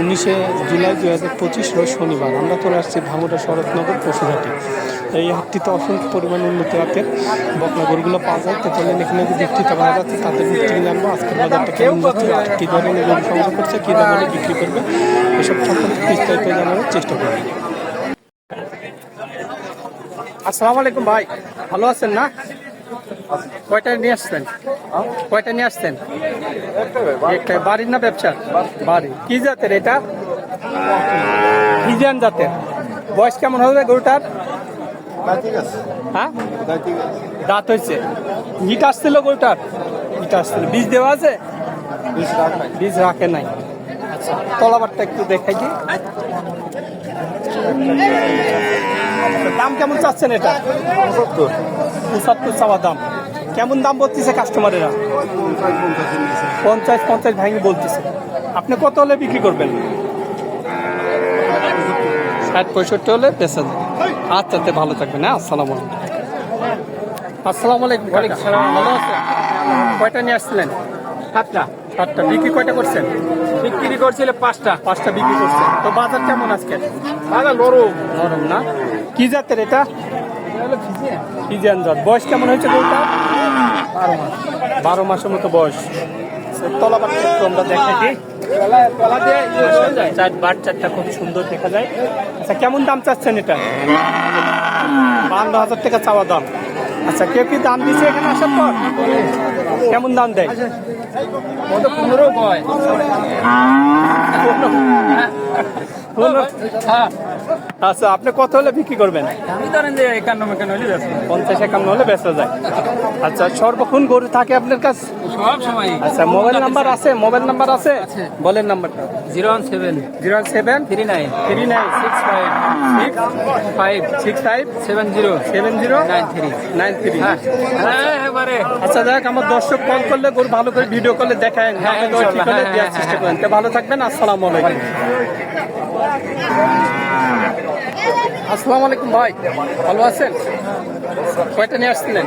উনিশে জুলাই দু হাজার পঁচিশ রোজ শনিবার। আমরা চলে আসছি ভাঙুরা শরৎনগর পশুঘাটে। এই হাটটিতে অসংখ্য পরিমাণ উন্নত হাতের বকনা গরুগুলো পাওয়া যায়। তো চলেন এখানে যে বিক্রিটা পাওয়া যাচ্ছে তাদের বিক্রি জানব। আজকের বাজারটা কেমন যাচ্ছে আর কী ধরনের গরু সংগ্রহ করছে কী ধরনের বিক্রি করবে এসব সম্পর্কে বিস্তারিত জানানোর চেষ্টা করবে। আসসালামু আলাইকুম ভাই। ভালো আছেন না? কয়টা নিয়ে আসছেন? কয়টা নিয়ে আসছেন? একটা বাড়ির না ব্যবসা? বাড়ি। কি জাতের এটা? ফিজিয়ান জাতের। বয়স কেমন হবে গরুটার? হ্যাঁ? দাঁত হয়েছে। ইট আসছিল গরুটার? ইট আসছিল। বীজ দেওয়া আছে? বীজ রাখে নাই। আচ্ছা তলাবারটা একটু দেখাই কি? দাম কেমন চাচ্ছেন এটা? পঁচাত্তর। পঁচাত্তর চাওয়া দাম। কেমন দাম বলতেছে কাস্টমারেরা পঞ্চাশ পঞ্চাশ ভাঙি বলতেছে। আপনি কত হলে বিক্রি করবেন? ষাট পঁয়ষট্টি হলে যায়। আচ্ছা তে ভালো থাকবেন হ্যাঁ? আসসালামু আলাইকুম। আসসালামু আলাইকুম ওয়ালাইকুম সালাম। ভালো আছেন? কয়টা নিয়ে আসছিলেন? সাতটা। সাতটা। বিক্রি কয়টা করছেন? বিক্রি করছিল পাঁচটা। পাঁচটা বিক্রি করছেন। তো বাজার কেমন আজকে? দাদা নরম। নরম না? কি জাতের এটা? ফিজিয়ান। জাত। বয়স কেমন হয়েছে গরুটা বারো মাস। বারো মাসের মতো বয়স। তলাবারটা একটু আমরা দেখাই তলা দিয়ে যায়। চার বার চারটা খুব সুন্দর দেখা যায়। আচ্ছা কেমন দাম চাচ্ছেন এটা? বান্ন হাজার টাকা চাওয়া দাম। আচ্ছা কি দাম দিছে এখানে আসার পর? কেমন দাম দেয়? পনেরো আচ্ছা আপনি কত হলে বিক্রি করবেন? আমি ধরেন যে একান্ন মেকান্ন হলে যাচ্ছে পঞ্চাশ একান্ন হলে বেচা যায়। আচ্ছা সর্বক্ষণ গরু থাকে আপনার কাছে? সব সময়। আচ্ছা মোবাইল নাম্বার আছে? মোবাইল নাম্বার আছে? বলেন নাম্বারটা। Zero one seven. Zero one seven? Three nine. Three nine. Six five. Six five. Six five. Seven zero. Seven zero? Nine three. Nine three. হ্যাঁ। হ্যাঁ এবারে আচ্ছা দেখ আমার দর্শক কল করলে গরু ভালো করে ভিডিও করলে দেখায়। হ্যাঁ, ঠিক হলে হ্যাঁ, দেওয়ার হ্যাঁ, চেষ্টা হ্যাঁ। করেন। ভালো থাকবেন। আসসালামু আলাইকুম। আসসালামু আলাইকুম ভাই ভালো আছেন? কয়টা নিয়ে আসছিলেন?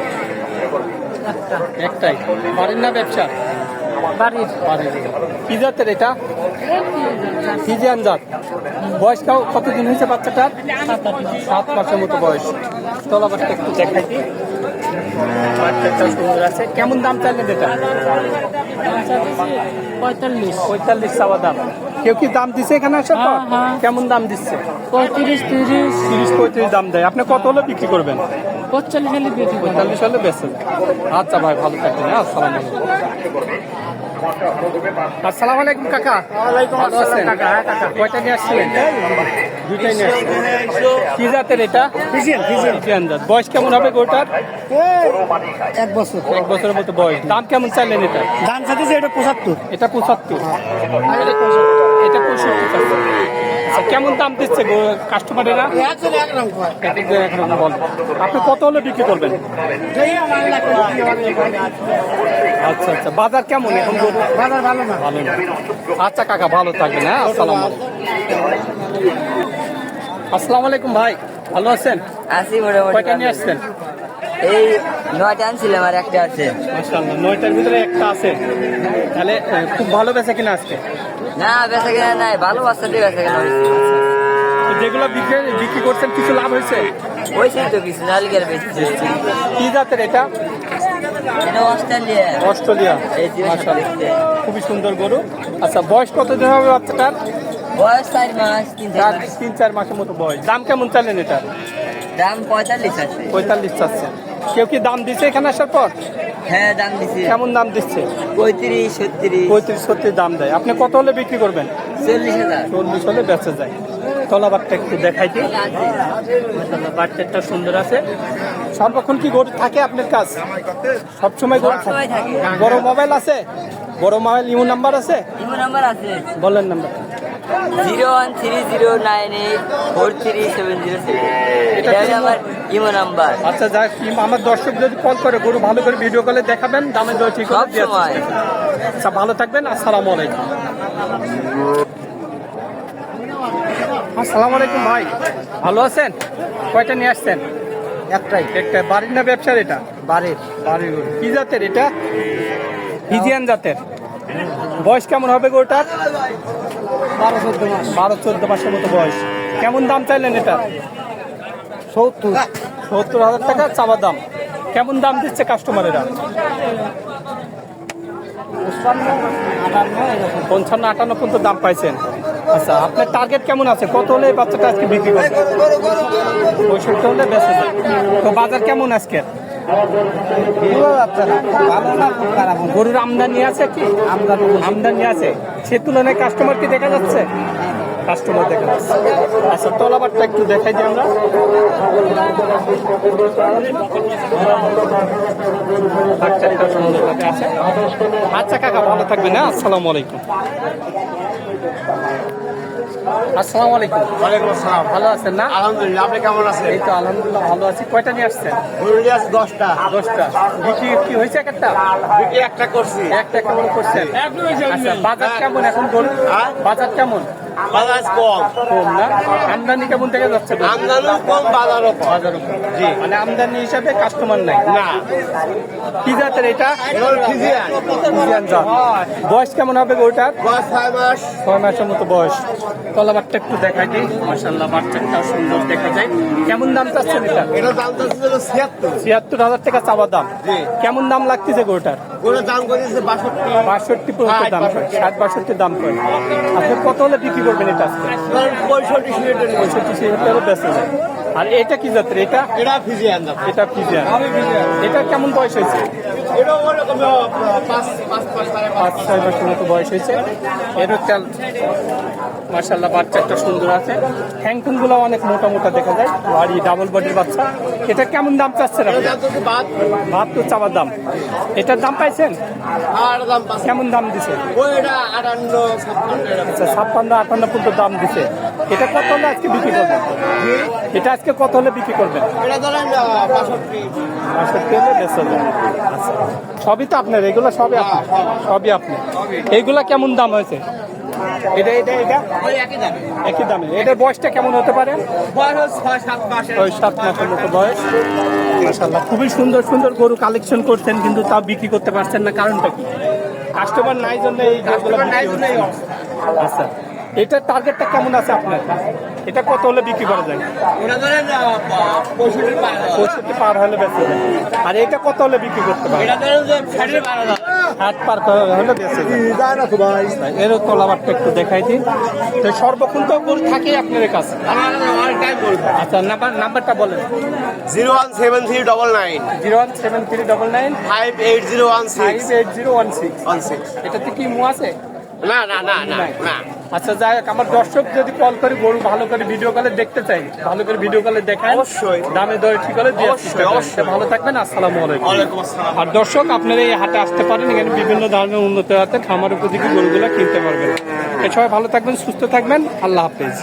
একটাই। বাড়ির না ব্যবসা? বাড়ির। বাড়ির। কি জাতের এটা? ফিজিয়ান জাত। বয়স কাউ কতদিন হয়েছে বাচ্চাটার? সাত মাসের মতো বয়স। একটু দেখাই আছে। কেমন দাম চাইলেন এটা? পঁয়তাল্লিশ। পঁয়তাল্লিশ চাওয়া দাম। কেউ কি দাম দিছে এখানে আসার পর? হ্যাঁ, হ্যাঁ। কেমন দাম দিচ্ছে? পঁয়ত্রিশ তিরিশ। তিরিশ পঁয়ত্রিশ দাম দেয়। আপনি কত হলে বিক্রি করবেন? পঁয়তাল্লিশ হলে বিক্রি পঁয়তাল্লিশ হলে বেচেন। আচ্ছা ভাই ভালো থাকবেন হ্যাঁ আসসালাম আলাইকুম। আসসালামু আলাইকুম কাকা। ভালো আছেন? কয়টা নিয়ে আসছিলেন? দুইটাই নিয়ে আসছিলেন। কি জাতের এটা? বয়স কেমন হবে গোটার এক বছর। এক বছরের মতো বয়স। দাম কেমন চাইলেন এটা? দাম চাইতেছে এটা পঁচাত্তর। এটা পঁচাত্তর। এটা পঁয়ষট্টি চাচ্ছে আচ্ছা কেমন দাম দিচ্ছে কাস্টমারেরা আপনি কত হলে বিক্রি করবেন? আচ্ছা আচ্ছা বাজার কেমন এখন? বাজার ভালো না। ভালো না আচ্ছা কাকা ভালো থাকবেন হ্যাঁ আসসালাম আসসালামু আলাইকুম ভাই ভালো আছেন? আছি মোটামুটি কয়টা নিয়ে আসছেন? এই নয়টা আনছিলাম আর একটা আছে। মাশাআল্লাহ নয়টার ভিতরে একটা আছে। তাহলে খুব ভালো বেচা কিনা আজকে? না বেচা কেনা নাই ভালো বাচ্চা দিয়ে বেচা কেনা? হয়েছে যেগুলো বিক্রি বিক্রি করছেন কিছু লাভ হয়েছে? হয়েছে তো কিছু নালিকের বেশি কি জাতের এটা? Australia Australia. এই খুবই সুন্দর গরু। আচ্ছা বয়স কত দিন হবে বাচ্চাটার? বয়স চার মাস তিন চার মাসের মতো বয়স। দাম কেমন চাইলেন এটা দাম পঁয়তাল্লিশ আছে। পঁয়তাল্লিশ চাচ্ছে। কেউ কি দাম দিচ্ছে এখানে আসার পর? হ্যাঁ দাম দিছি। কেমন দাম দিচ্ছে? পঁয়ত্রিশ ছত্রিশ। পঁয়ত্রিশ সত্তর দাম দেয়। আপনি কত হলে বিক্রি করবেন? চল্লিশ হাজার। চল্লিশ হলে বেঁচে যায়। তলাবারটা একটু দেখাই দিই। বাচ্চাটা সুন্দর আছে। সর্বক্ষণ কি গরু থাকে আপনার কাজ সবসময় গরু থাকে। বড় মোবাইল আছে? বড় মোবাইল ইমো নাম্বার আছে? ইমো নাম্বার আছে। বলেন number. Zero one three zero nine eight four three seven zero seven এটা হচ্ছে আমার ইমো নাম্বার। আচ্ছা যাক আমার দর্শক যদি কল করে গরু ভালো করে ভিডিও কলে দেখাবেন দামের দর ঠিক সব সময়। আচ্ছা ভালো থাকবেন আসসালামু আলাইকুম। আসসালামু আলাইকুম ভাই ভালো আছেন? কয়টা নিয়ে আসছেন? একটাই। একটা বাড়ির না ব্যবসার এটা? বাড়ির। বাড়ির গরু। কি জাতের এটা? ফিজিয়ান জাতের। বয়স কেমন হবে গরুটার? বারো চোদ্দ মাস। বারো চোদ্দ মাসের মতো বয়স। কেমন দাম চাইলেন এটা? সত্তর। সত্তর হাজার টাকা চাওয়া দাম। কেমন দাম দিচ্ছে কাস্টমারেরা? পঞ্চান্ন আটান্ন পর্যন্ত দাম পাইছেন। আচ্ছা আপনার টার্গেট কেমন আছে? কত হলে বাচ্চাটা আজকে বিক্রি করবে? পঁয়ষট্টি হলে যায় তো বাজার কেমন আজকে গরুর আমদানি আছে কি? আমদানি। আমদানি আছে। সে তুলনায় কাস্টমার কি দেখা যাচ্ছে? কাস্টমার দেখা যাচ্ছে। আচ্ছা তলাবারটা একটু দেখাই দিই আমরা। আচ্ছা কাকা, ভালো থাকবেন হ্যাঁ? আসসালামু আলাইকুম। আসসালামু আলাইকুম। ওয়ালাইকুম আসসালাম। ভালো আছেন না? আলহামদুলিল্লাহ আপনি কেমন আছেন? এই তো আলহামদুলিল্লাহ ভালো আছি। কয়টা নিয়ে আসছেন? গরুলি আছে দশটা। দশটা। বিক্রি কি হয়েছে একটা? বিক্রি একটা করছি। একটা কেমন করছেন? আচ্ছা বাজার কেমন এখন গরু হ্যাঁ? বাজার কেমন? বাজার কম। কম না? আমদানি কেমন থেকে যাচ্ছে? কম বাজারও বাজারও কম। মানে আমদানি হিসাবে কাস্টমার নাই? না। কি জাতের এটা? ফিজিয়ান। জাত। বয়স কেমন হবে গরুটার? বয়স ছয় মাস। ছয় মাসের মতো বয়স। তলাবারটা একটু দেখাই দিই। মাসাল্লাহ বাচ্চাটাও সুন্দর দেখা যায়। কেমন দাম চাচ্ছেন এটা? এটা দাম ছিল ছিয়াত্তর। ছিয়াত্তর হাজার টাকা চাওয়া দাম। কেমন দাম লাগতেছে গোটার গরুর দাম করেছে বাষট্টি। বাষট্টি দাম ষাট বাষট্টি দাম করে। আপনি কত হলে বিক্রি করবেন এটা আজকে পঁয়ষট্টি সিলেটের পঁয়ষট্টি ছিয়াত্তর বেঁচে যায় আর এটা কি যাত্রা এটা? এটা ফিজিয়ান এটা ফিজিয়ান। এটা কেমন বয়স হয়েছে? পাঁচ ছয় মাসের মতো বয়স হয়েছে। এরও চাল মার্শাল্লাহ বাচ্চাটা সুন্দর আছে। হ্যাংটুনগুলো অনেক মোটা মোটা দেখা যায় বাড়ি ডাবল বডির বাচ্চা। এটা কেমন দাম চাচ্ছেন দাম তো চাবার দাম। এটার দাম পাইছেন? কেমন দাম দিছে? আটান্ন আচ্ছা ছাপ্পান্ন আটান্ন পর্যন্ত দাম দিছে। এটা কত হলে আজকে বিক্রি করবেন? এটা আজকে কত হলে বিক্রি করবেন? বাষট্টি। হলে আচ্ছা। সবই তো আপনার এগুলো সবই আপনার সবই আপনার। এইগুলা কেমন দাম হয়েছে? এটা এটা এটা? একই দামে। এটার বয়সটা কেমন হতে পারে? ওই সাত মাসের মতো বয়স। মাশাআল্লাহ খুবই সুন্দর সুন্দর গরু কালেকশন করছেন কিন্তু তাও বিক্রি করতে পারছেন না। কারণটা কি? কাস্টমার নাই জন্য এই। আচ্ছা এটার টার্গেটটা কেমন আছে আপনার? এটা কত হলে বিক্রি করা যায়? পঁয়ষট্টি পার হলে বেঁচে যায়। আর এটা কত হলে বিক্রি করতে পারে? এটা ধরেন যে ষাটের বারো পার হলে বেঁচে যায়। যায় না তো ভাই এরও তলাবারটা একটু দেখাই দিন। তো সর্বক্ষণ তো গরু থাকেই আপনার কাছে? আচ্ছা নাম্বার নাম্বারটা বলেন। Zero one seven three double nine. Zero one seven three double nine. Five eight zero one six. Eight zero one six. One six. এটাতে কি মু আছে? না না না না না। আচ্ছা যাই হোক আমার দর্শক যদি কল করে গরু ভালো করে ভিডিও কলে দেখতে চাই ভালো করে ভিডিও কলে দেখায় অবশ্যই। দামে দরে ঠিক হলে অবশ্যই, ভালো থাকবেন আসসালামু আলাইকুম। আর দর্শক আপনারা এই হাটে আসতে পারেন এখানে বিভিন্ন ধরনের উন্নত হাতে খামার উপযোগী গরুগুলো কিনতে পারবেন। সবাই ভালো থাকবেন সুস্থ থাকবেন আল্লাহ হাফেজ।